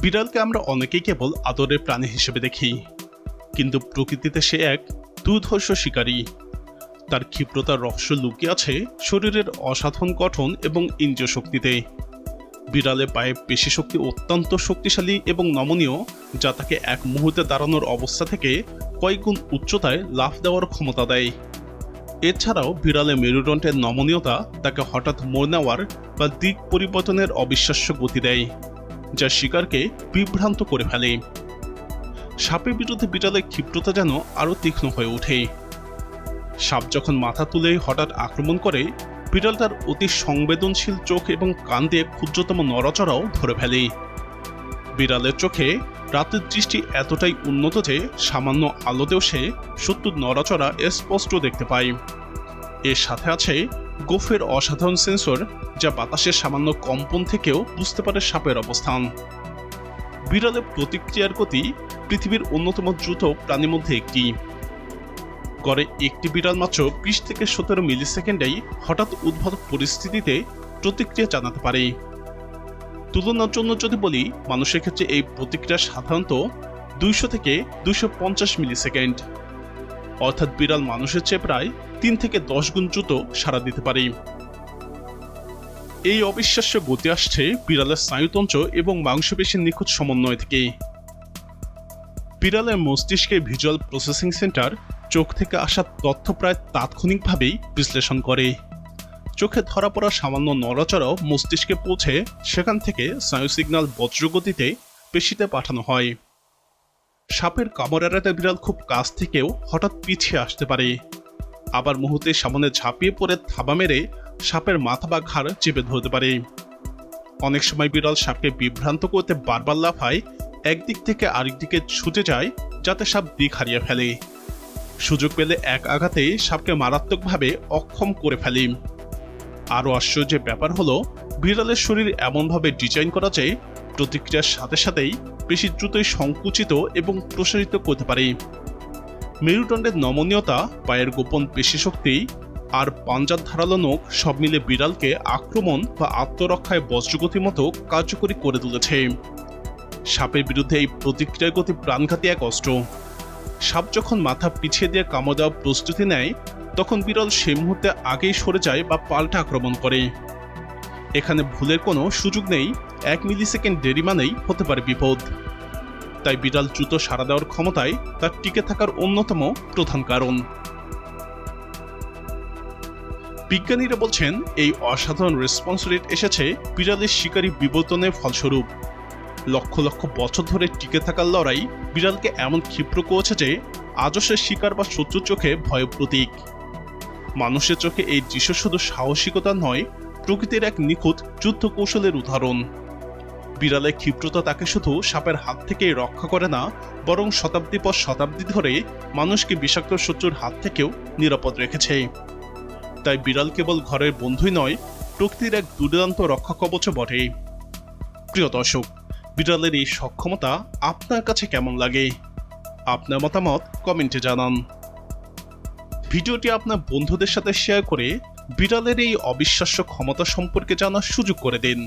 বিড়ালকে আমরা অনেকেই কেবল আদরের প্রাণী হিসেবে দেখি, কিন্তু প্রকৃতিতে সে এক দুর্ধর্ষ শিকারী। তার ক্ষিপ্রতার রহস্য লুকিয়ে আছে শরীরের অসাধারণ গঠন এবং ইন্দ্রিয় শক্তিতে। বিড়ালে পায়ে পেশি শক্তি অত্যন্ত শক্তিশালী এবং নমনীয়, যা তাকে এক মুহূর্তে দাঁড়ানোর অবস্থা থেকে কয়েকগুণ উচ্চতায় লাফ দেওয়ার ক্ষমতা দেয়। এছাড়াও বিড়ালে মেরুদণ্ডের নমনীয়তা তাকে হঠাৎ মোড় নেওয়ার বা দিক পরিবর্তনের অবিশ্বাস্য গতি দেয়। যা শিকারকে বিভ্রান্ত করে ফেলে। সাপের বিরুদ্ধে বিড়ালের ক্ষিপ্রতা যেন আরও তীক্ষ্ণ হয়ে ওঠে। সাপ যখন মাথা তুলে হঠাৎ আক্রমণ করে, বিড়াল তার অতি সংবেদনশীল চোখ এবং কান দিয়ে ক্ষুদ্রতম নড়াচড়াও ধরে ফেলে। বিড়ালের চোখে রাতের দৃষ্টি এতটাই উন্নত যে সামান্য আলোতেও সে শত্রুর নড়াচড়া স্পষ্ট দেখতে পায়। এর সাথে আছে গোফের অসাধারণ সেন্সর যা বাতাসের সামান্য কম্পন থেকেও বুঝতে পারে সাপের অবস্থান। বিড়ালের প্রতিক্রিয়ার গতি পৃথিবীর অন্যতম দ্রুত প্রাণীর মধ্যে একটি। গড়ে একটি বিড়াল মাত্র বিশ থেকে সতেরো মিলি সেকেন্ডেই হঠাৎ উদ্ভব পরিস্থিতিতে প্রতিক্রিয়া জানাতে পারে। তুলনার জন্য যদি বলি, মানুষের ক্ষেত্রে এই প্রতিক্রিয়া সাধারণত দুইশো থেকে দুইশো পঞ্চাশ মিলি সেকেন্ড অর্থাৎ বিড়াল মানুষের চেয়ে প্রায় তিন থেকে দশ গুণ দ্রুত সাড়া দিতে পারে। এই অবিশ্বাস্য গতি আসছে বিড়ালের স্নায়ুতন্ত্র এবং মাংসপেশির নিখুঁত সমন্বয় থেকে। বিড়ালের মস্তিষ্কে ভিজুয়াল প্রসেসিং সেন্টার চোখ থেকে আসা তথ্য প্রায় তাৎক্ষণিকভাবেই বিশ্লেষণ করে। চোখে ধরা পড়া সামান্য নড়াচড়াও মস্তিষ্কে পৌঁছে সেখান থেকে স্নায়ু সিগন্যাল বজ্রগতিতে পেশিতে পাঠানো হয়। সাপের কামড় এড়াতে বিড়াল খুব কাছ থেকেও হঠাৎ পিছিয়ে আসতে পারে। আবার মুহূর্তে সামনে ঝাঁপিয়ে পড়ে থাবা মেরে সাপের মাথা বা ঘাড় চেপে ধরতে পারে। অনেক সময় বিড়াল সাপকে বিভ্রান্ত করতে বারবার লাফায়, একদিক থেকে আরেক দিকে ছুটে যায় যাতে সাপ দিক হারিয়ে ফেলে। সুযোগ পেলে এক আঘাতে সাপকে মারাত্মকভাবে অক্ষম করে ফেলে। আরও আশ্চর্যের ব্যাপার হলো, বিড়ালের শরীর এমনভাবে ডিজাইন করা যে প্রতিক্রিয়ার সাথে সাথেই বেশি দ্রুতই সংকুচিত এবং প্রসারিত করতে পারে। মেরুদণ্ডের নমনীয়তা, পায়ের গোপন পেশি শক্তি আর পাঞ্জার ধারালো নখ সব মিলে বিড়ালকে আক্রমণ বা আত্মরক্ষায় বজ্রগতির মতো কার্যকরী করে তুলেছে। সাপের বিরুদ্ধে এই প্রতিক্রিয়ার গতি প্রাণঘাতী এক অস্ত্র। সাপ যখন মাথা পিছিয়ে দিয়ে কামড় দেওয়ার প্রস্তুতি নেয়, তখন বিড়াল সে মুহূর্তে আগেই সরে যায় বা পাল্টা আক্রমণ করে। এখানে ভুলের কোনো সুযোগ নেই, এক মিলি সেকেন্ড দেরি মানেই হতে পারে বিপদ। তাই বিড়াল দ্রুত সাড়া দেওয়ার ক্ষমতায় তার টিকে থাকার অন্যতম প্রধান কারণ। বিজ্ঞানীরা বলছেন, এই অসাধারণ রেসপন্স রেট এসেছে বিড়ালের শিকারী বিবর্তনের ফলস্বরূপ। লক্ষ লক্ষ বছর ধরে টিকে থাকার লড়াই বিড়ালকে এমন ক্ষিপ্র করেছে যে, আজও সে শিকার বা শত্রুর চোখে ভয় প্রতীক। মানুষের চোখে এই দৃশ্য শুধু সাহসিকতা নয়, প্রকৃতির এক নিখুঁত যুদ্ধ কৌশলের উদাহরণ। বিড়ালের ক্ষিপ্রতা তাকে শুধু সাপের হাত থেকেই রক্ষা করে না, বরং শতাব্দী পর শতাব্দী ধরে মানুষকে বিষাক্ত শত্রুর হাত থেকেও নিরাপদ রেখেছে। তাই বিড়াল কেবল ঘরের বন্ধুই নয়, প্রকৃতির এক দুর্দান্ত রক্ষা কবচ বটে। প্রিয় দর্শক, বিড়ালের এই সক্ষমতা আপনার কাছে কেমন লাগে? আপনার মতামত কমেন্টে জানান। ভিডিওটি আপনার বন্ধুদের সাথে শেয়ার করে বিড়ালের এই অবিশ্বাস্য ক্ষমতা সম্পর্কে জানার সুযোগ করে দিন।